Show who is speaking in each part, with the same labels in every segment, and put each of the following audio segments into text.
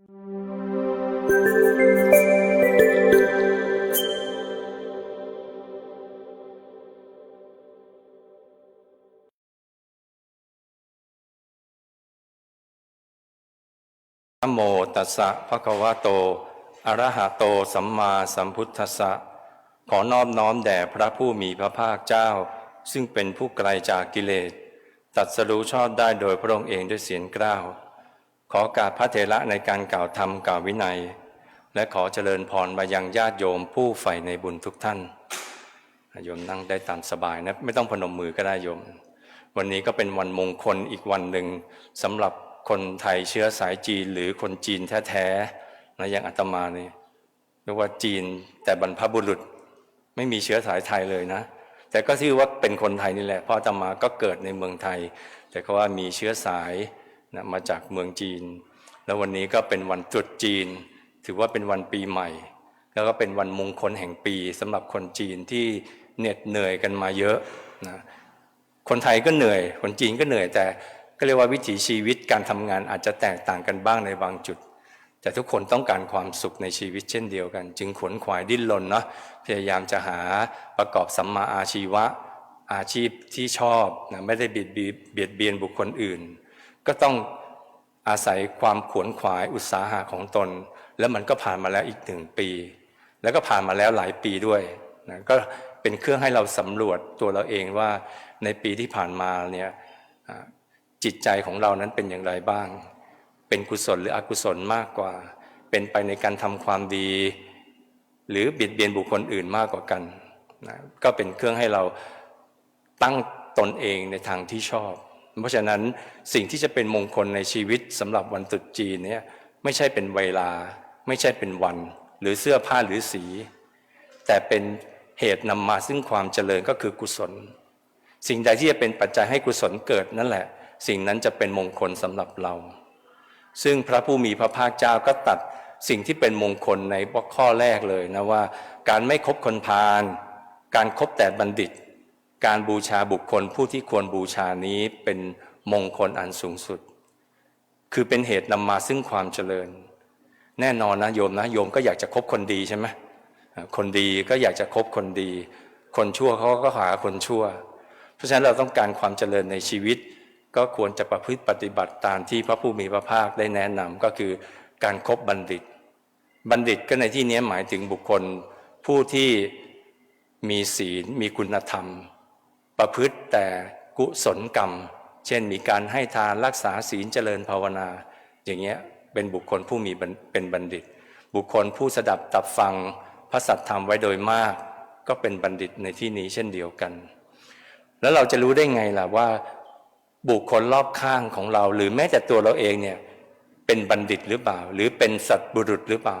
Speaker 1: นะโมตัสสะภะคะวะโต อะระหะโต สัมมาสัมพุทธัสสะ ขอนอบน้อมแด่พระผู้มีพระภาคเจ้า ซึ่งเป็นผู้ไกลจากกิเลส ตัดสรู้ชอบได้โดยพระองค์เองด้วยเสียงกล้าว ขอกาบพระเถระในการกล่าวธรรมกล่าววินัย และขอเจริญพรมายังญาติโยมผู้ใฝ่ในบุญทุกท่านโยมนั่งได้ตามสบายนะไม่ต้องพนมมือก็ได้โยม วันนี้ก็เป็นวันมงคลอีกวันหนึ่งสำหรับคนไทยเชื้อสายจีนหรือคนจีนแท้ๆนะอย่างอาตมาเนี่ยเรียกว่าจีนแต่บรรพบุรุษไม่มีเชื้อสายไทยเลยนะ แต่ก็ชื่อว่าเป็นคนไทยนี่แหละเพราะอาตมาก็เกิดในเมืองไทย แต่ก็ว่ามีเชื้อสาย นะมาจากเมืองจีน แล้ววันนี้ก็เป็นวันตรุษจีน ถือว่าเป็นวันปีใหม่ แล้วก็เป็นวันมงคลแห่งปีสำหรับคนจีนที่เหน็ดเหนื่อยกันมาเยอะนะคนไทยก็เหนื่อย คนจีนก็เหนื่อย แต่ก็เรียกว่าวิถีชีวิตการทำงานอาจจะแตกต่างกันบ้างในบางจุด แต่ทุกคนต้องการความสุขในชีวิตเช่นเดียวกัน จึงขวนขวายดิ้นรนเนาะพยายามจะหาประกอบสัมมาอาชีวะอาชีพที่ชอบนะไม่ได้เบียดเบียนบุคคลอื่น ก็ต้องอาศัยความขวนขวายอุตสาหะของตน แล้วมันก็ผ่านมาแล้วอีกหนึ่งปี แล้วก็ผ่านมาแล้วหลายปีด้วยนะก็เป็นเครื่องให้เราสำรวจตัวเราเองว่าในปีที่ผ่านมาเนี่ยจิตใจของเรานั้นเป็นอย่างไรบ้าง เป็นกุศลหรืออกุศลมากกว่า เป็นไปในการทำความดี หรือเบียดเบียนบุคคลอื่นมากกว่ากันนะก็เป็นเครื่องให้เราตั้งตนเองในทางที่ชอบ เพราะฉะนั้นสิ่งที่จะเป็นมงคลในชีวิตสำหรับวันตรุษจีนเนี่ยไม่ใช่เป็นเวลา ไม่ใช่เป็นวัน หรือเสื้อผ้าหรือสี แต่เป็นเหตุนำมาซึ่งความเจริญก็คือกุศล สิ่งใดที่จะเป็นปัจจัยให้กุศลเกิดนั่นแหละ สิ่งนั้นจะเป็นมงคลสำหรับเรา ซึ่งพระผู้มีพระภาคเจ้าก็ตัดสิ่งที่เป็นมงคลในข้อแรกเลยนะว่า การไม่คบคนพาลการครบแต่บัณฑิต การบูชาบุคคลผู้ที่ควรบูชานี้เป็นมงคลอันสูงสุด คือเป็นเหตุนำมาซึ่งความเจริญ แน่นอนนะโยมนะโยมก็อยากจะคบคนดีใช่ไหมคนดีก็อยากจะคบคนดี คนชั่วเขาก็หาคนชั่ว เพราะฉะนั้นเราต้องการความเจริญในชีวิต ก็ควรจะประพฤติปฏิบัติตามที่พระผู้มีพระภาคได้แนะนำก็คือการครบบัณฑิต บัณฑิตก็ในที่นี้หมายถึงบุคคลผู้ที่มีศีลมีคุณธรรม ประพฤติแต่กุศลกรรม เช่นมีการให้ทานรักษาศีลเจริญภาวนา อย่างเงี้ยเป็นบุคคลผู้มีเป็นบัณฑิต บุคคลผู้สดับตับฟังพระสัทธรรมไว้โดยมาก ก็เป็นบัณฑิตในที่นี้เช่นเดียวกัน แล้วเราจะรู้ได้ไงล่ะว่า บุคคลรอบข้างของเรา หรือแม้แต่ตัวเราเองเนี่ยเป็นบัณฑิตหรือเปล่า หรือเป็นสัตบุรุษหรือเปล่า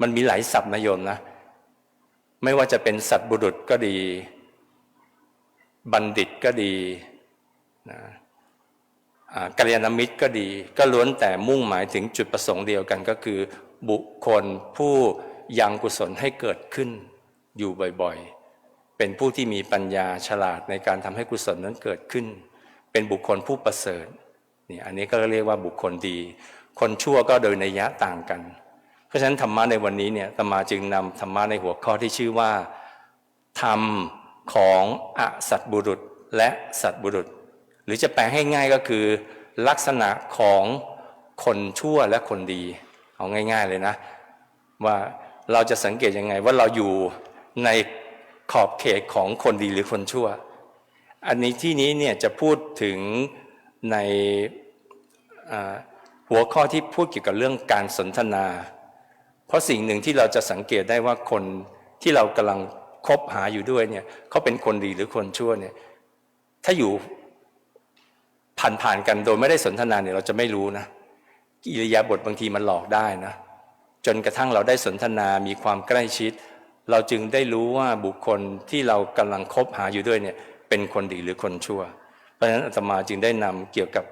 Speaker 1: มันมีหลายศัพท์นะโยมนะไม่ว่าจะเป็นสัตบุรุษก็ดี บัณฑิตก็ดีนะอ่ากัลยาณมิตรก็ดี ก็ล้วนแต่มุ่งหมายถึงจุดประสงค์เดียวกันก็คือ บุคคลผู้ยังกุศลให้เกิดขึ้นอยู่บ่อยๆ เป็นผู้ที่มีปัญญาฉลาดในการทำให้กุศลนั้นเกิดขึ้น เป็นบุคคลผู้ประเสริฐนี่อันนี้ก็เรียกว่าบุคคลดี คนชั่วก็โดยนัยยะต่างกัน เพราะฉะนั้นธรรมะในวันนี้เนี่ยธรรมาจึงนำธรรมะในหัวข้อที่ชื่อว่าธรรม ของอสัตบุรุษและสัตบุรุษ หรือจะแปลให้ง่ายก็คือ ลักษณะของคนชั่วและคนดี เอาง่าย ๆเลยนะ ว่าเราจะสังเกตยังไงว่าเราอยู่ในขอบเขตของคนดีหรือคนชั่ว อันนี้ที่นี้เนี่ยจะพูดถึงในหัวข้อที่พูดเกี่ยวกับเรื่องการสนทนา เพราะสิ่งหนึ่งที่เราจะสังเกตได้ว่าคนที่เรากำลัง คบหาอยู่ด้วยเนี่ยเขาเป็นคนดีหรือคนชั่วเนี่ยถ้าอยู่ผ่านๆกันโดยไม่ได้สนทนาเนี่ยเราจะไม่รู้นะกิริยาบทบางทีมันหลอกได้นะ จนกระทั่งเราได้สนทนามีความใกล้ชิด เราจึงได้รู้ว่าบุคคลที่เรากำลังคบหาอยู่ด้วยเนี่ยเป็นคนดีหรือคนชั่ว เพราะฉะนั้นอาตมาจึงได้นำเกี่ยวกับ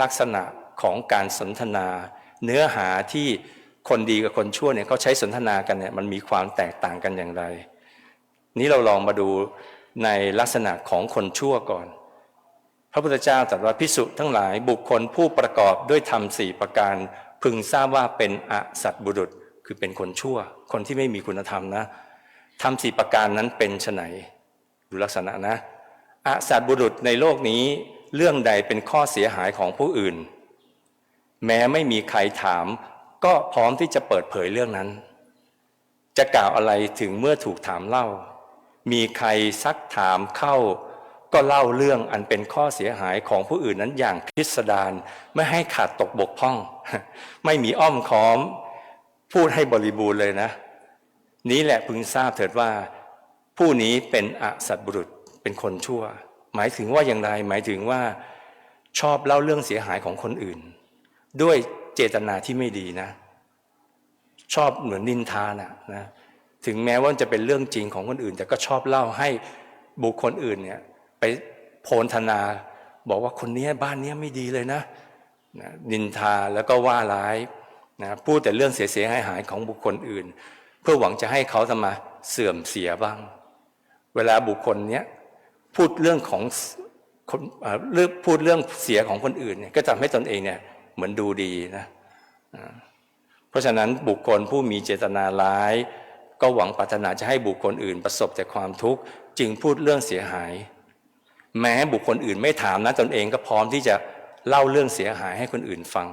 Speaker 1: ลักษณะของการสนทนา เนื้อหาที่คนดีกับคนชั่วเนี่ยเขาใช้สนทนากันเนี่ยมันมีความแตกต่างกันอย่างไร นี้เราลองมาดูในลักษณะของคนชั่วก่อน พระพุทธเจ้าตรัสว่าพิสุทั้งหลายบุคคลผู้ประกอบด้วยธรรมสี่ประการ พึงทราบว่าเป็นอสัตบุรุษคือเป็นคนชั่ว คนที่ไม่มีคุณธรรมนะทำสี่ประการนั้นเป็นไนดูลักษณะนะอสัตบุรุษในโลกนี้เรื่องใดเป็นข้อเสียหายของผู้อื่น แม้ไม่มีใครถาม ก็พร้อมที่จะเปิดเผยเรื่องนั้น จะกล่าวอะไรถึงเมื่อถูกถามเล่า มีใครซักถามเข้า ก็เล่าเรื่องอันเป็นข้อเสียหายของผู้อื่นนั้นอย่างพิสดารไม่ให้ขาดตกบกพร่อง ไม่มีอ้อมค้อม พูดให้บริบูรณ์เลยนะ นี้แหละพึงทราบเถิดว่า ผู้นี้เป็นอสัตบุรุษเป็นคนชั่ว หมายถึงว่าอย่างไร หมายถึงว่าชอบเล่าเรื่องเสียหายของคนอื่น ด้วยเจตนาที่ไม่ดีนะ ชอบเหมือนนินทานะนะ ถึงแม้ว่าจะเป็นเรื่องจริงของคนอื่น แต่ก็ชอบเล่าให้บุคคลอื่นเนี่ยไปโพลธนา บอกว่าคนนี้บ้านนี้ไม่ดีเลยนะนะนินทาแล้วก็ว่าร้ายนะพูดแต่เรื่องเสียหายหายของบุคคลอื่น เพื่อหวังจะให้เขาทำมาเสื่อมเสียบ้าง เวลาบุคคลเนี้ยพูดเรื่องของคนเรื่องพูดเรื่องเสียของคนอื่นเนี่ยก็ทำให้ตนเองเนี่ยเหมือนดูดีนะ เพราะฉะนั้นบุคคลผู้มีเจตนาร้าย ก็หวังปรารถนาจะให้บุคคลอื่นประสบแต่ความทุกข์จึงพูดเรื่องเสียหาย แม้บุคคลอื่นไม่ถามนะตนเองก็พร้อมที่จะเล่าเรื่องเสียหายให้คนอื่นฟัง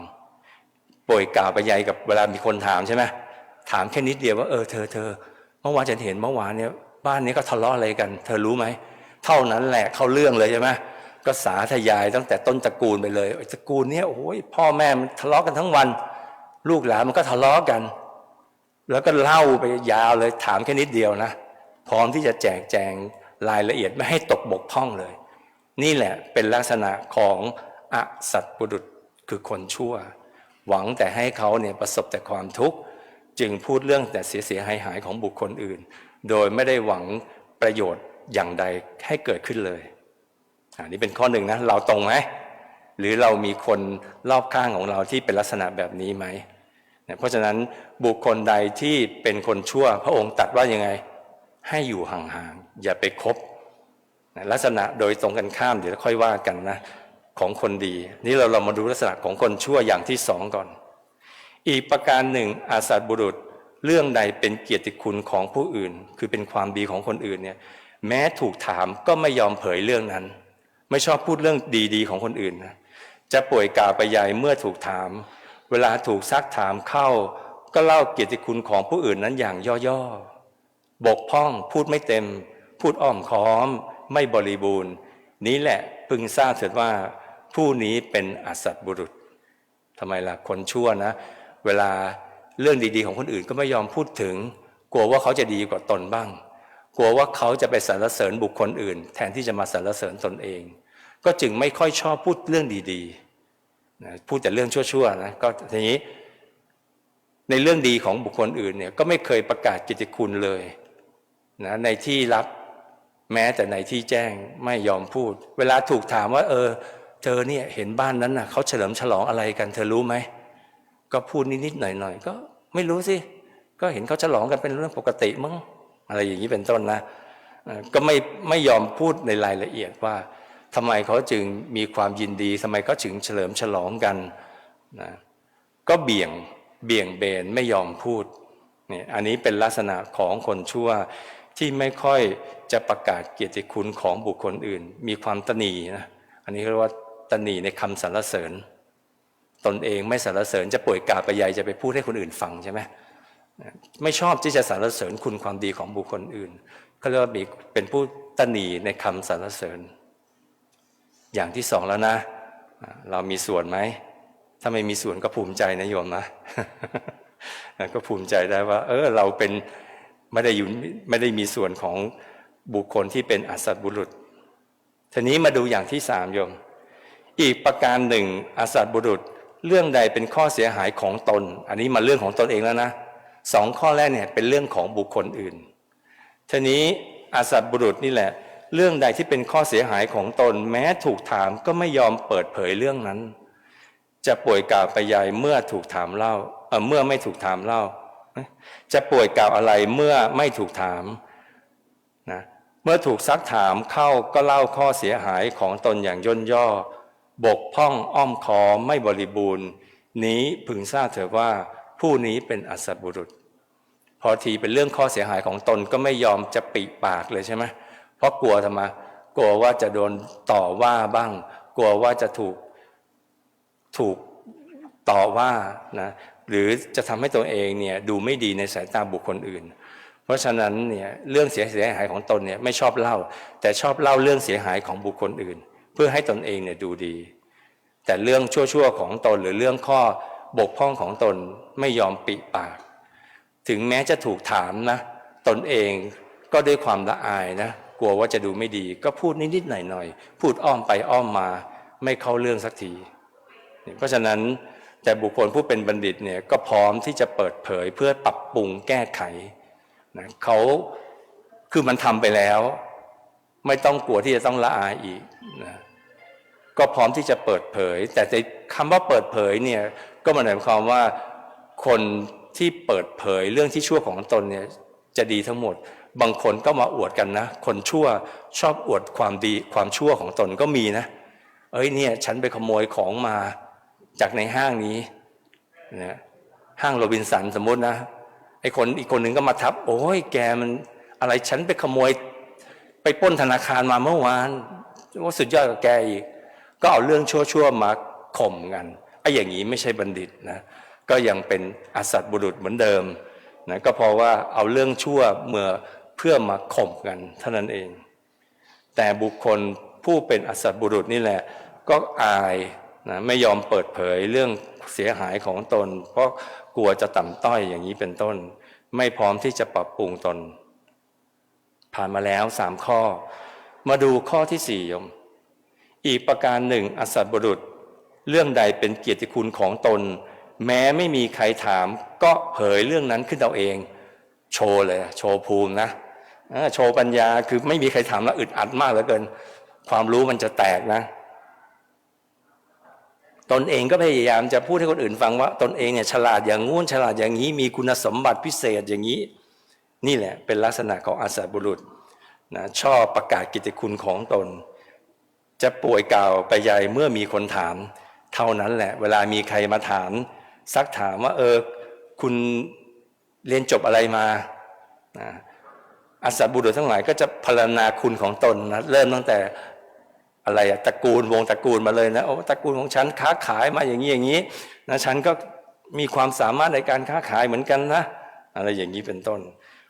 Speaker 1: ป่วยกล่าวไปยายกับเวลามีคนถามใช่ไหมถามแค่นิดเดียวว่าเออเธอเธอเมื่อวานฉันเห็นเมื่อวานเนี่ยบ้านนี้ก็ทะเลาะอะไรกัน เธอรู้ไหมเท่านั้นแหละเข้าเรื่องเลยใช่ไหมก็สาธยายตั้งแต่ต้นตระกูลไปเลยตระกูลเนี้ยโอ้ยพ่อแม่มันทะเลาะกันทั้งวัน ลูกหลานมันก็ทะเลาะกัน แล้วก็เล่าไปยาวเลยถามแค่นิดเดียวนะ พร้อมที่จะแจกแจงรายละเอียดไม่ให้ตกบกพร่องเลย นี่แหละเป็นลักษณะของอสัตบุรุษคือคนชั่ว หวังแต่ให้เขาเนี่ยประสบแต่ความทุกข์ จึงพูดเรื่องแต่เสียเสียหายหายของบุคคลอื่น โดยไม่ได้หวังประโยชน์อย่างใดให้เกิดขึ้นเลยอันนี้เป็นข้อหนึ่งนะ เราตรงไหมหรือเรามีคนรอบข้างของเราที่เป็นลักษณะแบบนี้ไหม เพราะฉะนั้นบุคคลใดที่เป็นคนชั่ว พระองค์ตัดว่ายังไง ให้อยู่ห่างๆอย่าไปคบลักษณะโดยตรงกันข้ามเดี๋ยวค่อยว่ากันนะของคนดี นี่เราเรามาดูลักษณะของคนชั่วอย่างที่สองก่อน อีกประการหนึ่งอาสัตบุรุษเรื่องใดเป็นเกียรติคุณของผู้อื่น คือเป็นความดีของคนอื่นเนี่ยแม้ถูกถามก็ไม่ยอมเผยเรื่องนั้น ไม่ชอบพูดเรื่องดีๆ ของคนอื่นนะจะป่วยกาไปใหญ่เมื่อถูกถาม เวลาถูกซักถามเข้า ก็เล่าเกียรติคุณของผู้อื่นนั้นอย่างย่อๆ บกพร่องพูดไม่เต็ม พูดอ้อมค้อม ไม่บริบูรณ์ นี้แหละพึงทราบเถิดว่า ผู้นี้เป็นอสัตบุรุษทำไมล่ะคนชั่วนะ เวลาเรื่องดีๆ ของคนอื่นก็ไม่ยอมพูดถึง กลัวว่าเขาจะดีกว่าตนบ้าง กลัวว่าเขาจะไปสรรเสริญบุคคลอื่น แทนที่จะมาสรรเสริญตนเอง ก็จึงไม่ค่อยชอบพูดเรื่องดีๆ พูดแต่เรื่องชั่วๆนะก็ทีนี้ ในเรื่องดีของบุคคลอื่นเนี่ยก็ไม่เคยประกาศกิตติคุณเลยนะในที่รับแม้แต่ในที่แจ้งไม่ยอมพูด เวลาถูกถามว่า เออ เธอเนี่ยเห็นบ้านนั้นน่ะเขาเฉลิมฉลองอะไรกัน เธอรู้ไหมก็พูดนิดๆหน่อยๆก็ไม่รู้สิก็เห็นเขาฉลองกันเป็นเรื่องปกติมั้งอะไรอย่างนี้เป็นต้นนะก็ไม่ไม่ยอมพูดในรายละเอียดว่า ทำไมเขาจึงมีความยินดีทำไมเขาถึงเฉลิมฉลองกันนะก็เบี่ยงเบี่ยงเบนไม่ยอมพูดเนี่ยอันนี้เป็นลักษณะของคนชั่วที่ไม่ค่อยจะประกาศเกียรติคุณของบุคคลอื่น มีความตนีนะอันนี้เรียกว่าตนีในคำสรรเสริญ ตนเองไม่สรรเสริญจะป่วยกาไปใหญ่จะไปพูดให้คนอื่นฟังใช่ไหมไม่ชอบที่จะสรรเสริญคุณความดีของบุคคลอื่น ก็เรียกว่ามีเป็นผู้ตนีในคำสรรเสริญ อย่างที่สองแล้วนะ เรามีส่วนไหม ถ้าไม่มีส่วนก็ภูมิใจนะโยมนะ ก็ภูมิใจได้ว่า เออ เราเป็นไม่ได้อยู่ไม่ได้มีส่วนของบุคคลที่เป็นอสัตบุรุษทีนี้มาดูอย่างที่สามโยม อีกประการหนึ่งอสัตบุรุษเรื่องใดเป็นข้อเสียหายของตน อันนี้มาเรื่องของตนเองแล้วนะสองข้อแรกเนี่ยเป็นเรื่องของบุคคลอื่นทีนี้อาสัตบุรุษนี่แหละ เรื่องใดที่เป็นข้อเสียหายของตนแม้ถูกถามก็ไม่ยอมเปิดเผยเรื่องนั้น จะป่วยกล่าวไปใหญ่เมื่อถูกถามเล่าเออเมื่อไม่ถูกถามเล่า จะป่วยกล่าวอะไรเมื่อไม่ถูกถามนะเมื่อถูกซักถามเข้าก็เล่าข้อเสียหายของตนอย่างย่นย่อ บกพร่องอ้อมคอมไม่บริบูรณ์ นี้พึงทราบเถิดว่าผู้นี้เป็นอสัตบุรุษ พอทีเป็นเรื่องข้อเสียหายของตนก็ไม่ยอมจะปิปากเลยใช่ไหม เพราะกลัวทำไมกลัวว่าจะโดนต่อว่าบ้าง กลัวว่าจะถูกถูกต่อว่านะหรือจะทำให้ตัวเองเนี่ยดูไม่ดีในสายตาบุคคลอื่น เพราะฉะนั้นเนี่ยเรื่องเสียหายของตนเนี่ยไม่ชอบเล่า แต่ชอบเล่าเรื่องเสียหายของบุคคลอื่น เพื่อให้ตนเองเนี่ยดูดี แต่เรื่องชั่วๆของตนหรือเรื่องข้อบกพร่องของตนไม่ยอมปิปาก ถึงแม้จะถูกถามนะตนเองก็ด้วยความละอายนะ กลัวว่าจะดูไม่ดี ก็พูดนิดๆหน่อยๆพูดอ้อมไปอ้อมมา ไม่เข้าเรื่องสักที เพราะฉะนั้นแต่บุคคลผู้เป็นบัณฑิตเนี่ยก็พร้อมที่จะเปิดเผยเพื่อปรับปรุงแก้ไขนะเขาคือมันทำไปแล้ว ไม่ต้องกลัวที่จะต้องละอายอีกนะก็พร้อมที่จะเปิดเผย แต่ในคำว่าเปิดเผยเนี่ยก็หมายความว่าคนที่เปิดเผยเรื่องที่ชั่วของตนเนี่ยจะดีทั้งหมด บางคนก็มาอวดกันนะ คนชั่วชอบอวดความดีความชั่วของตนก็มีนะ เอ้ยเนี่ย ฉันไปขโมยของมาจากในห้างนี้นะห้างโรบินสันสมมตินะไอคนอีกคนหนึ่งก็มาทับ โอ้ยแกมันอะไรฉันไปขโมย ไปปล้นธนาคารมาเมื่อวานว่าสุดยอดกับแกอีก ก็เอาเรื่องชั่วๆมาข่มกันไอ้อย่างนี้ไม่ใช่บัณฑิตนะก็ยังเป็นอสัตบุรุษเหมือนเดิมนะก็เพราะว่าเอาเรื่องชั่วเมื่อ เพื่อมาข่มกันเท่านั้นเอง แต่บุคคลผู้เป็นอสัตบุรุษนี่แหละ ก็อายนะไม่ยอมเปิดเผยเรื่องเสียหายของตน เพราะกลัวจะต่ำต้อยอย่างนี้เป็นต้น ไม่พร้อมที่จะปรับปรุงตน ผ่านมาแล้วสามข้อ มาดูข้อที่สี่ยม อีกประการหนึ่งอสัตบุรุษเรื่องใดเป็นเกียรติคุณของตน แม้ไม่มีใครถาม ก็เผยเรื่องนั้นขึ้นเอาเอง โชว์เลย โชว์ภูมินะ โชว์ปัญญาคือไม่มีใครถามแล้วอึดอัดมากเหลือเกิน ความรู้มันจะแตกนะ ตนเองก็พยายามจะพูดให้คนอื่นฟังว่า ตนเองเนี่ยฉลาดอย่างงู้นฉลาดอย่างนี้ มีคุณสมบัติพิเศษอย่างนี้ นี่แหละเป็นลักษณะของอาสัตบุรุษนะชอบประกาศกิตติคุณของตน จะป่วยกล่าวไปใหญ่เมื่อมีคนถาม เท่านั้นแหละ เวลามีใครมาถาม ซักถามว่า เออ คุณเรียนจบอะไรมานะ อาสัตบุรุษทั้งหลายก็จะพรรณนาคุณของตนนะเริ่มตั้งแต่อะไรอะตระกูลวงตระกูลมาเลยนะโอ้ตระกูลของฉันค้าขายมาอย่างนี้อย่างนี้นะฉันก็มีความสามารถในการค้าขายเหมือนกันนะอะไรอย่างนี้เป็นต้น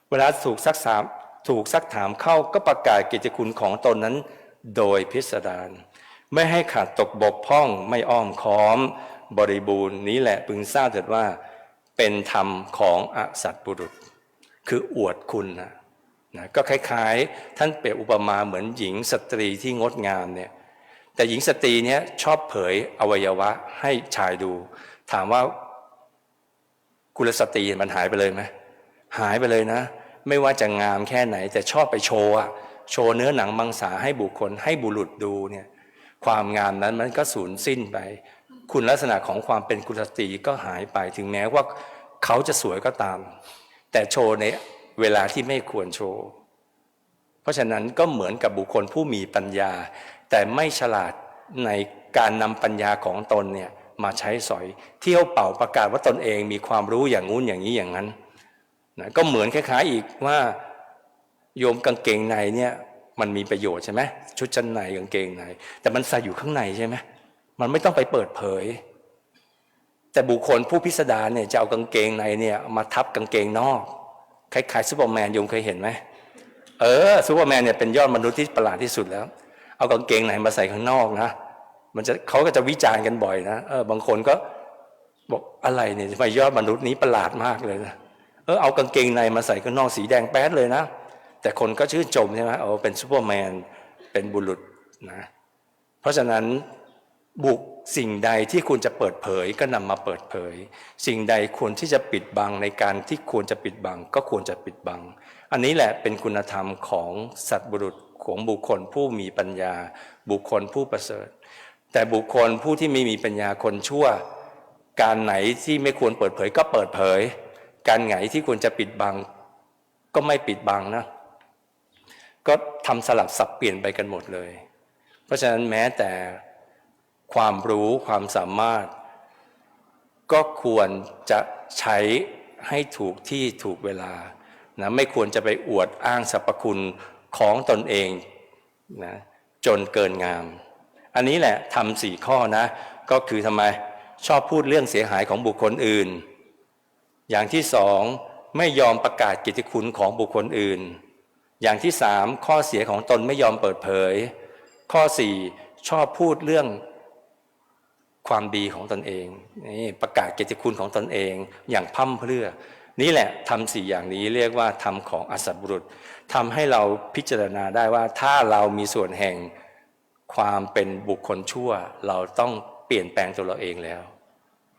Speaker 1: เวลาถูกซักถามถูกซักถามเข้าก็ประกาศกิจคุณของตนนั้น โดยพิสดารไม่ให้ขาดตกบกพร่องไม่อ้อมค้อม บริบูรณ์นี้แหละพึงทราบเถิดว่า เป็นธรรมของอสัตบุรุษ คืออวดคุณนะ นะก็คล้ายๆ ท่านเปรียบอุปมาเหมือนหญิงสตรีที่งดงามเนี่ยแต่หญิงสตรีเนี่ยชอบเผยอวัยวะให้ชายดู ถามว่ากุลสตรีมันหายไปเลยไหมหายไปเลยนะ ไม่ว่าจะงามแค่ไหน แต่ชอบไปโชว์โชว์เนื้อหนังมังสาให้บุคคลให้บุรุษดูเนี่ยความงามนั้นมันก็สูญสิ้นไป คุณลักษณะของความเป็นกุลสตรีก็หายไปถึงแม้ว่าเขาจะสวยก็ตาม แต่โชว์ใน เวลาที่ไม่ควรโชว์ เพราะฉะนั้นก็เหมือนกับบุคคลผู้มีปัญญา แต่ไม่ฉลาดในการนำปัญญาของตนเนี่ยมาใช้สอย เที่ยวเป่าประกาศว่าตนเองมีความรู้อย่างงู้นอย่างนี้อย่างนั้นนะก็เหมือนคล้ายๆอีกว่าโยมกางเกงในเนี่ยมันมีประโยชน์ใช่ไหมชุดชั้นในกางเกงใน แต่มันใส่อยู่ข้างในใช่ไหมมันไม่ต้องไปเปิดเผย แต่บุคคลผู้พิสดารเนี่ยจะเอากางเกงในเนี่ยมาทับกางเกงนอก คล้ายๆซูเปอร์แมนยมเคยเห็นไหมเออซูเปอร์แมนเนี่ยเป็นยอดมนุษย์ที่ประหลาดที่สุดแล้ว เอากางเกงไหนมาใส่ข้างนอกนะมันจะเขาก็จะวิจารณ์กันบ่อยนะเออบางคนก็บอกอะไรเนี่ยทำไมยอดมนุษย์นี้ประหลาดมากเลยนะเออเอากางเกงในมาใส่ข้างนอกสีแดงแป๊ดเลยนะ แต่คนก็ชื่นชมใช่ไหมเออเป็นซูเปอร์แมนเป็นบุรุษนะเพราะฉะนั้นบุก สิ่งใดที่ควรจะเปิดเผยก็นำมาเปิดเผย สิ่งใดควรที่จะปิดบังในการที่ควรจะปิดบัง ก็ควรจะปิดบัง อันนี้แหละเป็นคุณธรรมของสัตว์บุรุษของบุคคลผู้มีปัญญา บุคคลผู้ประเสริฐ แต่บุคคลผู้ที่ไม่มีปัญญาคนชั่ว การไหนที่ไม่ควรเปิดเผยก็เปิดเผย การไหนที่ควรจะปิดบัง ก็ไม่ปิดบังนะ ก็ทำสลับสับเปลี่ยนไปกันหมดเลย เพราะฉะนั้นแม้แต่ ความรู้ความสามารถ ก็ควรจะใช้ให้ถูกที่ถูกเวลานะไม่ควรจะไปอวดอ้างสรรพคุณของตนเองนะจนเกินงาม อันนี้แหละทำสี่ข้อนะ ก็คือทำไมชอบพูดเรื่องเสียหายของบุคคลอื่น อย่างที่สองไม่ยอมประกาศกิตติคุณของบุคคลอื่น อย่างที่สามข้อเสียของตนไม่ยอมเปิดเผย ข้อสี่ชอบพูดเรื่อง ความดีของตนเองนี่ประกาศเกียรติคุณของตนเอง อย่างพร่ำเพรื่อ นี่แหละทำสี่อย่างนี้เรียกว่าทำของอสัตบุรุษทำให้เราพิจารณาได้ว่าถ้าเรามีส่วนแห่งความเป็นบุคคลชั่ว เราต้องเปลี่ยนแปลงตัวเราเองแล้ว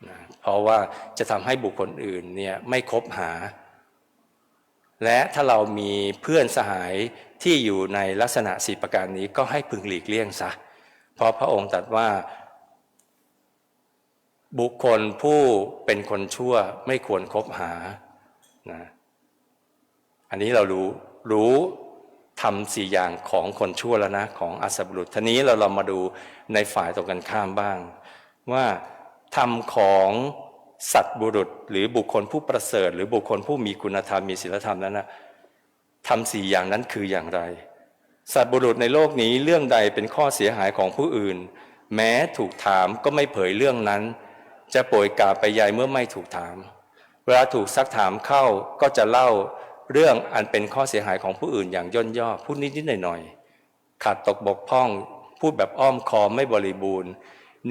Speaker 1: นะเพราะว่าจะทำให้บุคคลอื่นเนี่ยไม่คบหา และถ้าเรามีเพื่อนสหายที่อยู่ในลักษณะสีประการนี้ก็ให้พึงหลีกเลี่ยงซะเพราะพระองค์ตรัสว่า บุคคลผู้เป็นคนชั่วไม่ควรคบหานะอันนี้เรารู้รู้ทำสี่อย่างของคนชั่วแล้วนะของอัสบุรุษทีนี้เราเรามาดูในฝ่ายตรงกันข้ามบ้าง ว่าทำของสัตบุรุษหรือบุคคลผู้ประเสริฐ หรือบุคคลผู้มีคุณธรรมมีศีลธรรมนั้นนะทำสี่อย่างนั้นคืออย่างไร สัตบุรุษในโลกนี้เรื่องใดเป็นข้อเสียหายของผู้อื่น แม้ถูกถามก็ไม่เผยเรื่องนั้น จะโปรยกาไปใหญ่เมื่อไม่ถูกถาม เวลาถูกซักถามเข้าก็จะเล่าเรื่องอันเป็นข้อเสียหายของผู้อื่นอย่างย่นย่อพูดนิดๆหน่อยๆขาดตกบกพร่อง พูดแบบอ้อมคอมไม่บริบูรณ์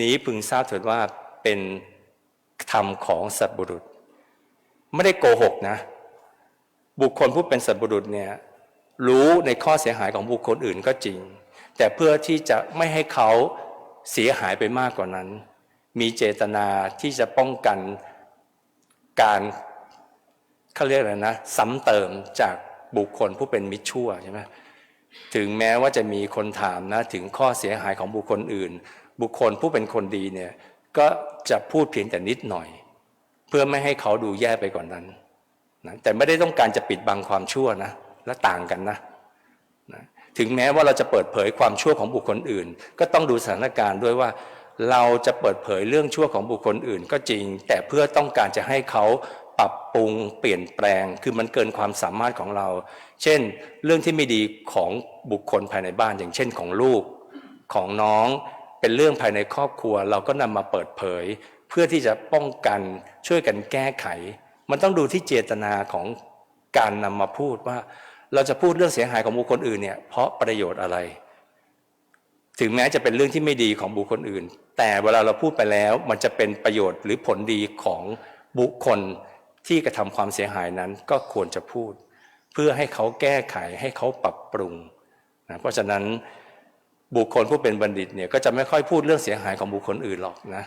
Speaker 1: นี้พึงทราบเถิดว่าเป็นธรรมของสัตบุรุษ ไม่ได้โกหกนะ บุคคลผู้เป็นสัตบุรุษเนี่ยรู้ในข้อเสียหายของบุคคลอื่นก็จริง แต่เพื่อที่จะไม่ให้เขาเสียหายไปมากกว่านั้น มีเจตนาที่จะป้องกันการเขาเรียกอะไรนะซ้ำเติมจากบุคคลผู้เป็นมิจชั่วใช่ไหมถึงแม้ว่าจะมีคนถามนะถึงข้อเสียหายของบุคคลอื่น บุคคลผู้เป็นคนดีเนี่ยก็จะพูดเพียงแต่นิดหน่อย เพื่อไม่ให้เขาดูแย่ไปกว่านนั้นนะแต่ไม่ได้ต้องการจะปิดบังความชั่วนะและต่างกันนะนะ ถึงแม้ว่าเราจะเปิดเผยความชั่วของบุคคลอื่น ก็ต้องดูสถานการณ์ด้วยว่า เราจะเปิดเผยเรื่องชั่วของบุคคลอื่นก็จริง แต่เพื่อต้องการจะให้เขาปรับปรุงเปลี่ยนแปลง คือมันเกินความสามารถของเรา เช่น เรื่องที่ไม่ดีของบุคคลภายในบ้าน อย่างเช่นของลูกของน้องเป็นเรื่องภายในครอบครัว เราก็นำมาเปิดเผย เพื่อที่จะป้องกันช่วยกันแก้ไข มันต้องดูที่เจตนาของการนำมาพูดว่า เราจะพูดเรื่องเสียหายของบุคคลอื่นเนี่ยเพราะประโยชน์อะไร ถึงแม้จะเป็นเรื่องที่ไม่ดีของบุคคลอื่น แต่เวลาเราพูดไปแล้ว มันจะเป็นประโยชน์หรือผลดีของบุคคลที่กระทำความเสียหายนั้นก็ควรจะพูด เพื่อให้เขาแก้ไขให้เขาปรับปรุงนะเพราะฉะนั้นบุคคลผู้เป็นบัณฑิตเนี่ยก็จะไม่ค่อยพูดเรื่องเสียหายของบุคคลอื่นหรอกนะ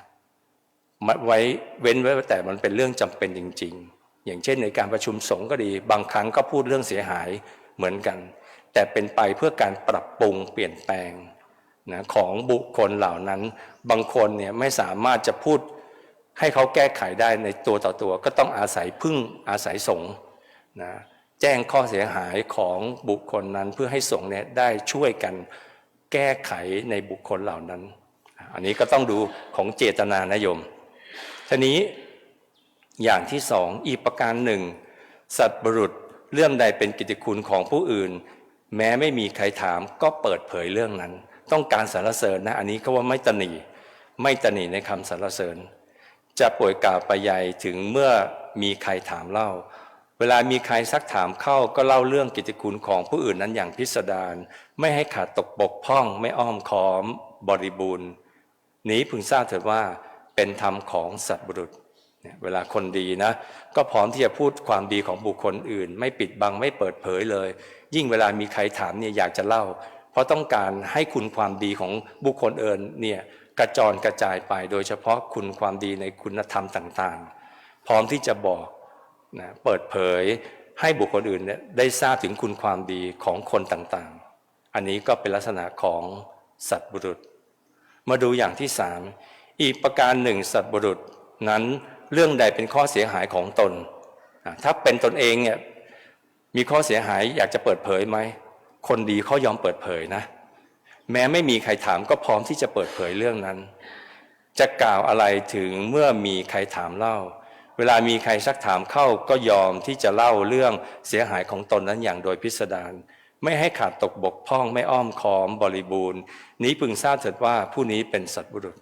Speaker 1: ไว้เว้นไว้แต่มันเป็นเรื่องจำเป็นจริง ๆ อย่างเช่นในการประชุมสงฆ์ก็ดี บางครั้งก็พูดเรื่องเสียหายเหมือนกัน แต่เป็นไปเพื่อการปรับปรุงเปลี่ยนแปลง นะของบุคคลเหล่านั้น บางคนเนี่ยไม่สามารถจะพูดให้เขาแก้ไขได้ในตัวต่อตัว ก็ต้องอาศัยพึ่งอาศัยสงฆ์นะแจ้งข้อเสียหายของบุคคลนั้นเพื่อให้สงฆ์เนี่ยได้ช่วยกันแก้ไขในบุคคลเหล่านั้น อันนี้ก็ต้องดูของเจตนานโยมทีนี้อย่างที่สองอีกประการหนึ่ง สัตว์บรุษเรื่องใดเป็นกิจคุณของผู้อื่น แม้ไม่มีใครถามก็เปิดเผยเรื่องนั้น ต้องการสรรเสริญนะอันนี้เขาว่าไม่ตนีไม่ตนีในคำสรรเสริญ จะป่วยกล่าวไปใหญ่ถึงเมื่อมีใครถามเล่า เวลามีใครซักถามเข้าก็เล่าเรื่องกิจคุณของผู้อื่นนั้นอย่างพิสดารไม่ให้ขาดตกบกพร่อง ไม่อ้อมค้อม บริบูรณ์ นี้พึงทราบเถิดว่าเป็นธรรมของสัตว์บุรุษเนี่ยเวลาคนดีนะ ก็พร้อมที่จะพูดความดีของบุคคลอื่น ไม่ปิดบังไม่เปิดเผยเลย ยิ่งเวลามีใครถามเนี่ยอยากจะเล่า เพราะต้องการให้คุณความดีของบุคคลเอิญเนี่ยกระจรกระจายไป โดยเฉพาะคุณความดีในคุณธรรมต่างๆ พร้อมที่จะบอกนะเปิดเผยให้บุคคลอื่นเนี่ยได้ทราบถึงคุณความดีของคนต่างๆ อันนี้ก็เป็นลักษณะของสัตว์บุรุษ มาดูอย่างที่สามอีกประการหนึ่งสัตว์บุรุษนั้นเรื่องใดเป็นข้อเสียหายของตน ถ้าเป็นตนเองเนี่ยมีข้อเสียหายอยากจะเปิดเผยไหม คนดีเขายอมเปิดเผยนะ แม้ไม่มีใครถามก็พร้อมที่จะเปิดเผยเรื่องนั้น จะกล่าวอะไรถึงเมื่อมีใครถามเล่า เวลามีใครซักถามเข้าก็ยอมที่จะเล่าเรื่องเสียหายของตนนั้นอย่างโดยพิสดารไม่ให้ขาดตกบกพร่องไม่อ้อมค้อมบริบูรณ์ นี้พึงทราบเถิดว่าผู้นี้เป็นสัตบุรุษ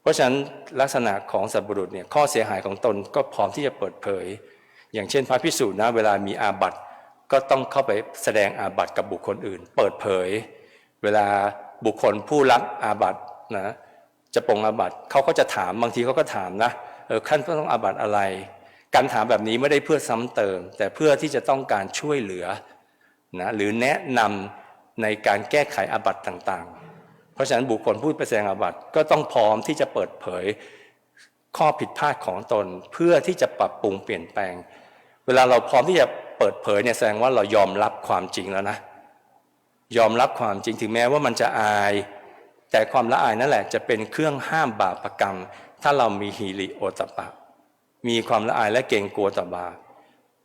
Speaker 1: เพราะฉะนั้นลักษณะของสัตบุรุษเนี่ยข้อเสียหายของตนก็พร้อมที่จะเปิดเผย อย่างเช่น พระพิสูจน์นะเวลามีอาบัติ ก็ต้องเข้าไปแสดงอาบัติกับบุคคลอื่น เปิดเผย เวลาบุคคลผู้รับอาบัตินะจะปรงอาบัติเขาก็จะถามบางทีเขาก็ถามนะเออขั้นต้องอาบัติอะไร การถามแบบนี้ไม่ได้เพื่อซ้ำเติม แต่เพื่อที่จะต้องการช่วยเหลือนะหรือแนะนำในการแก้ไขอาบัติต่างๆ เพราะฉะนั้นบุคคลผู้ไปแสดงอาบัติก็ต้องพร้อมที่จะเปิดเผยข้อผิดพลาดของตนเพื่อที่จะปรับปรุงเปลี่ยนแปลง เวลาเราพร้อมที่จะ เปิดเผยเนี่ยแสดงว่าเรายอมรับความจริงแล้วนะ ยอมรับความจริงถึงแม้ว่ามันจะอาย แต่ความละอายนั่นแหละจะเป็นเครื่องห้ามบาปรกรรม ถ้าเรามีฮีริโอตปะ มีความละอายและเกรงกลัวต่อบาป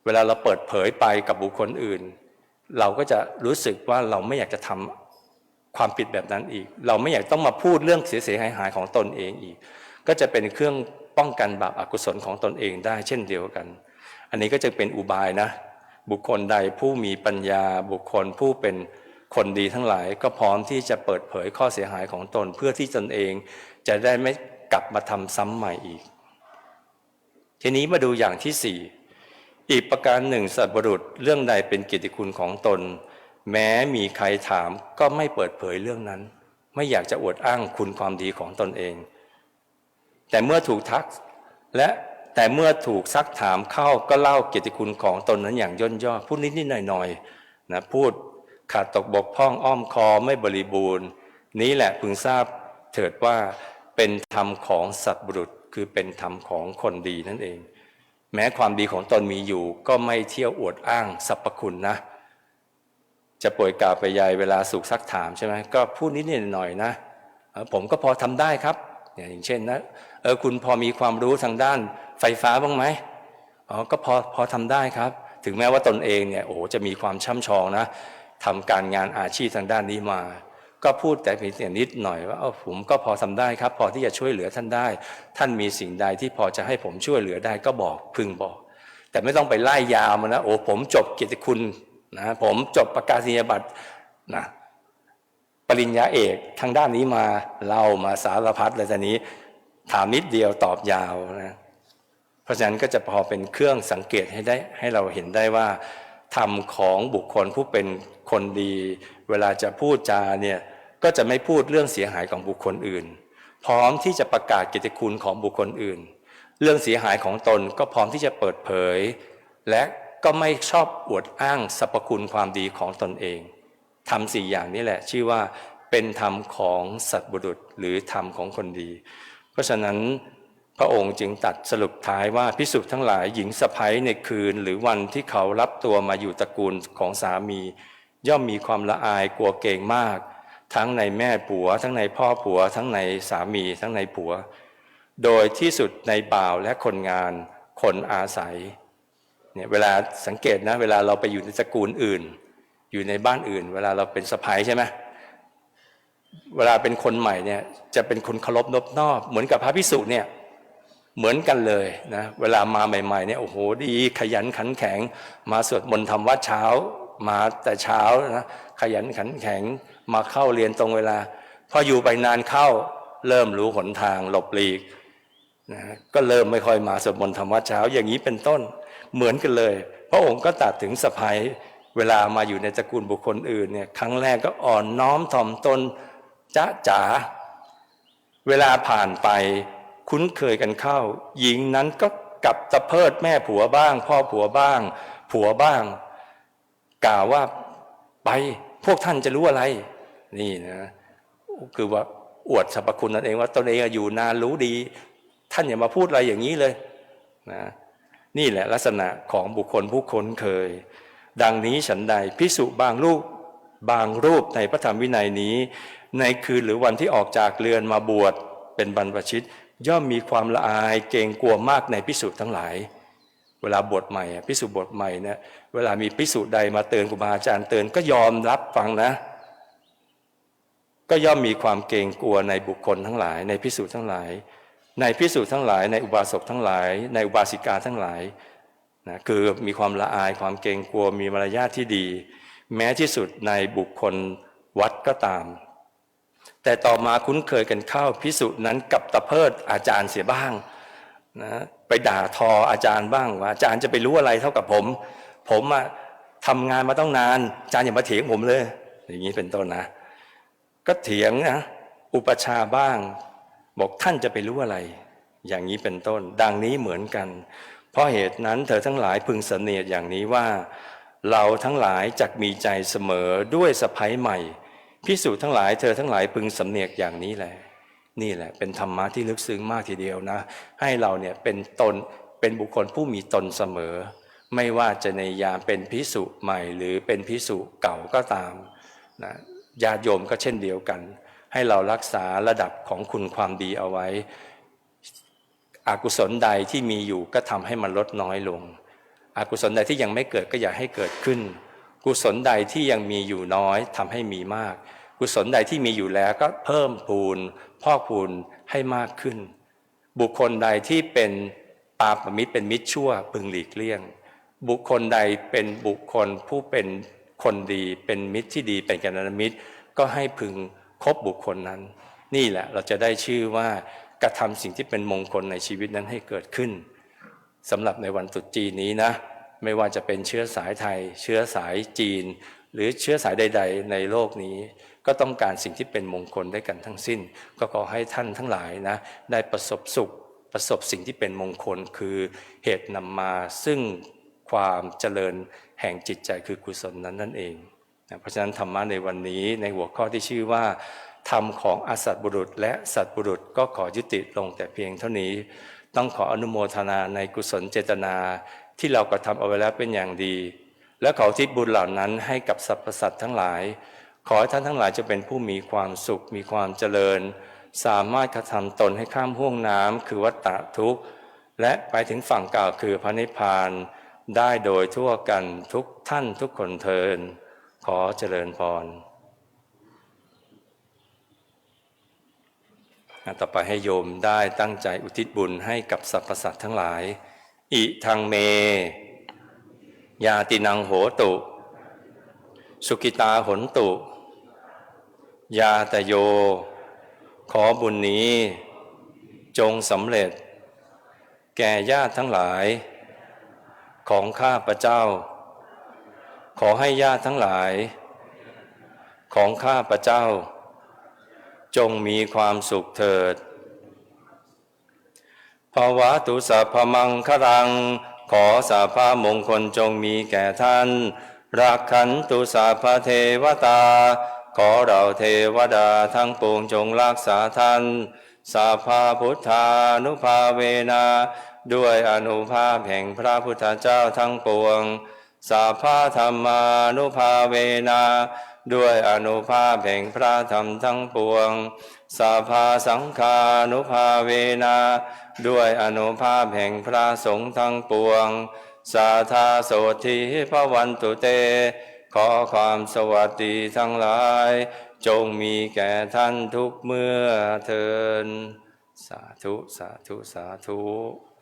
Speaker 1: เวลาเราเปิดเผยไปกับบุคคลอื่น เราก็จะรู้สึกว่าเราไม่อยากจะทำความผิดแบบนั้นอีก เราไม่อยากต้องมาพูดเรื่องเสียหายหายของตนเองอีก ก็จะเป็นเครื่องป้องกันบาปอกุศลของตนเองได้เช่นเดียวกัน อันนี้ก็จะเป็นอุบายนะ บุคคลใดผู้มีปัญญาบุคคลผู้เป็นคนดีทั้งหลายก็พร้อมที่จะเปิดเผยข้อเสียหายของตนเพื่อที่ตนเอง จะได้ไม่กลับมาทำซ้ำใหม่อีก ทีนี้มาดูอย่างที่สี่อีกประการหนึ่งสัตว์บรุษเรื่องใดเป็นกิตติคุณของตน แม้มีใครถามก็ไม่เปิดเผยเรื่องนั้น ไม่อยากจะอวดอ้างคุณความดีของตนเอง แต่เมื่อถูกทักและ แต่เมื่อถูกซักถามเข้าก็เล่าเกียรติคุณของตนนั้นอย่างย่นย่อพูดนิดนิดหน่อยหน่อยๆนะพูดขาดตกบกพร่องอ้อมคอไม่บริบูรณ์ นี้แหละพึงทราบเถิดว่าเป็นธรรมของสัตว์บุรุษคือเป็นธรรมของคนดีนั่นเอง แม้ความดีของตนมีอยู่ก็ไม่เที่ยวอวดอ้างสรรพคุณนะ จะป่วยกล่าวไปยายเวลาสุกซักถามใช่ไหมก็พูดนิดนิดหน่อยๆนะผมก็พอทำได้ครับอย่างเช่นนะเออคุณพอมีความรู้ทางด้าน ไฟฟ้าบ้างไหมอ๋อก็พอพอทำได้ครับ ถึงแม้ว่าตนเองเนี่ยโอ้โหจะมีความช่ำชองนะทำการงานอาชีพทางด้านนี้มา ก็พูดแต่เพียงนิดหน่อยว่าเออผมก็พอทำได้ครับ พอที่จะช่วยเหลือท่านได้ ท่านมีสิ่งใดที่พอจะให้ผมช่วยเหลือได้ก็บอกพึงบอก แต่ไม่ต้องไปไล่ยาวมานะโอ้ผมจบเกียรติคุณนะผมจบประกาศนียบัตรนะปริญญาเอกทางด้านนี้มาเล่ามาสารพัดเลยทีนี้ ถามนิดเดียวตอบยาวนะ เพราะฉะนั้นก็จะพอเป็นเครื่องสังเกตให้ได้ให้เราเห็นได้ว่าธรรมของบุคคลผู้เป็นคนดี เวลาจะพูดจาเนี่ยก็จะไม่พูดเรื่องเสียหายของบุคคลอื่น พร้อมที่จะประกาศกิตติคุณของบุคคลอื่น เรื่องเสียหายของตนก็พร้อมที่จะเปิดเผย และก็ไม่ชอบอวดอ้างสรรพคุณความดีของตนเองทำสี่อย่างนี้แหละ ชื่อว่าเป็นธรรมของสัตว์บุรุษหรือธรรมของคนดี เพราะฉะนั้น พระองค์จึงตัดสรุปท้ายว่าพิสุทั้งหลายหญิงสะพ้ยในคืน หรือวันที่เขารับตัวมาอยู่ตระกูลของสามี ย่อมมีความละอายกลัวเกรงมาก ทั้งในแม่ผัว ทั้งในพ่อผัว ทั้งในสามี ทั้งในผัว โดยที่สุดในบ่าวและคนงานคนอาศัยเนี่ยเวลาสังเกตนะเวลาเราไปอยู่ในตระกูลอื่น อยู่ในบ้านอื่น เวลาเราเป็นสะพ้ยใช่ไหมเวลาเป็นคนใหม่เนี่ยจะเป็นคนเคารพนบนอบเหมือนกับพระพิสุเนี่ย เหมือนกันเลยนะเวลามาใหม่ๆเนี่ยโอ้โหดีขยันขันแข็ง มาสวดมนต์ทำวัดเช้า มาแต่เช้านะขยันขันแข็งมาเข้าเรียนตรงเวลา พออยู่ไปนานเข้าเริ่มรู้หนทางหลบหลีกนะก็เริ่มไม่ค่อยมาสวดมนต์ทำวัดเช้าอย่างนี้เป็นต้นเหมือนกันเลย พระองค์ก็ตัดถึงสะพายเวลามาอยู่ในตระกูลบุคคลอื่นเนี่ยครั้งแรกก็อ่อนน้อมถ่อมตนจ้าจ๋าเวลาผ่านไป คุ้นเคยกันเข้า หญิงนั้นก็กลับตะเพิดแม่ผัวบ้าง พ่อผัวบ้าง ผัวบ้าง กล่าวว่าไปพวกท่านจะรู้อะไร นี่นะคือว่าอวดสรรพคุณนั่นเองว่าตนเองอยู่นานรู้ดี ท่านอย่ามาพูดอะไรอย่างนี้เลยนะนี่แหละลักษณะของบุคคลผู้คุ้นเคย ดังนี้ฉันใดพิสุบางรูปบางรูปในพระธรรมวินัยนี้ ในคืนหรือวันที่ออกจากเรือนมาบวชเป็นบรรพชิต ย่อมมีความละอายเกรงกลัวมากในพิสุทั้งหลาย เวลาบทใหม่พิสุบทใหม่เนี่ยเวลามีพิสุใดมาเตือนครูบาอาจารย์เตือนก็ยอมรับฟังนะ ก็ย่อมมีความเกรงกลัวในบุคคลทั้งหลาย ในพิสูจน์ทั้งหลาย ในพิสูจน์ทั้งหลาย ในอุบาสกทั้งหลาย ในอุบาสิกาทั้งหลายนะคือมีความละอายความเกรงกลัวมีมารยาทที่ดี แม้ที่สุดในบุคคลวัดก็ตาม แต่ต่อมาคุ้นเคยกันเข้าพิสุนั้นกับตะเพิดอาจารย์เสียบ้างนะไปด่าทออาจารย์บ้างว่าอาจารย์จะไปรู้อะไรเท่ากับผม ผมอะทำงานมาต้องนานอาจารย์อย่ามาเถียงผมเลย อย่างนี้เป็นต้นนะ ก็เถียงนะอุปชาบ้าง บอกท่านจะไปรู้อะไร อย่างนี้เป็นต้น ดังนี้เหมือนกัน เพราะเหตุนั้นเธอทั้งหลายพึงสนียดอย่างนี้ว่า เราทั้งหลายจักมีใจเสมอด้วยสะพ้ยใหม่ พิสูจน์ทั้งหลายเธอทั้งหลายพึงสำเนียกอย่างนี้แหละ นี่แหละ เป็นธรรมะที่ลึกซึ้งมากทีเดียวนะ ให้เราเนี่ยเป็นตนเป็นบุคคลผู้มีตนเสมอ ไม่ว่าจะในยามเป็นพิสุใหม่หรือเป็นพิสุเก่าก็ตามนะญาติโยมก็เช่นเดียวกัน ให้เรารักษาระดับของคุณความดีเอาไว้อกุศลใดที่มีอยู่ก็ทำให้มันลดน้อยลงอกุศลใดที่ยังไม่เกิดก็อย่าให้เกิดขึ้น กุศลใดที่ยังมีอยู่น้อยทำให้มีมาก กุศลใดที่มีอยู่แล้วก็เพิ่มพูนพอกพูนให้มากขึ้น บุคคลใดที่เป็นปาปมิตรเป็นมิตรชั่วพึงหลีกเลี่ยง บุคคลใดเป็นบุคคลผู้เป็นคนดีเป็นมิตรที่ดีเป็นกัลยาณมิตร ก็ให้พึงคบบุคคลนั้น นี่แหละเราจะได้ชื่อว่ากระทำสิ่งที่เป็นมงคลในชีวิตนั้นให้เกิดขึ้นสำหรับในวันตรุษจีนนี้นะ ไม่ว่าจะเป็นเชื้อสายไทย เชื้อสายจีน หรือเชื้อสายใด ๆ ในโลกนี้ ก็ต้องการสิ่งที่เป็นมงคลได้กันทั้งสิ้น ก็ขอให้ท่านทั้งหลายนะได้ประสบสุขประสบสิ่งที่เป็นมงคลคือเหตุนำมาซึ่งความเจริญแห่งจิตใจคือกุศลนั้นนั่นเองนะเพราะฉะนั้นธรรมะในวันนี้ในหัวข้อที่ชื่อว่าธรรมของอสัตบุรุษ และสัตบุรุษก็ขอยุติลงแต่เพียงเท่านี้ ต้องขออนุโมทนาในกุศลเจตนาที่เรากระทำเอาไว้แล้วเป็นอย่างดี และขอทิศบุญเหล่านั้นให้กับสรรพสัตว์ทั้งหลาย ขอให้ท่านทั้งหลายจะเป็นผู้มีความสุขมีความเจริญ สามารถกระทำตนให้ข้ามห่วงน้ำคือวัฏฏะทุกข์ และไปถึงฝั่งกล่าวคือพระนิพพานได้โดยทั่วกันทุกท่านทุกคนเทินขอเจริญพร ต่อไปให้โยมได้ตั้งใจอุทิศบุญให้กับสรรพสัตว์ทั้งหลาย อิทังเม ยาตินังโหตุ สุกิตาหนตุ ยาตโย ขอบุญนี้ จงสำเร็จ แก่ญาติทั้งหลาย ของข้าพระเจ้า ขอให้ญาติทั้งหลาย ของข้าพระเจ้า จงมีความสุขเถิดภาวะตุสัพพมังครัง ขอสาภามงคลจงมีแก่ท่าน รักขันตุสัพเทวตา ขอเราเทวดาทั้งปวงจงรักษาท่าน สาภาพุทธานุภาเวนา ด้วยอนุภาพแห่งพระพุทธเจ้าทั้งปวง สาภาธรรมานุภาเวนา ด้วยอนุภาพแห่งพระธรรมทั้งปวง สาภาสังฆานุภาเวนา ด้วยอนุภาพแห่งพระสงฆ์ทั้งปวง สาธาโสธีพระวันตุเต ขอความสวัสดีทั้งหลาย จงมีแก่ท่านทุกเมื่อเทิน สาธุ สาธุ สาธุ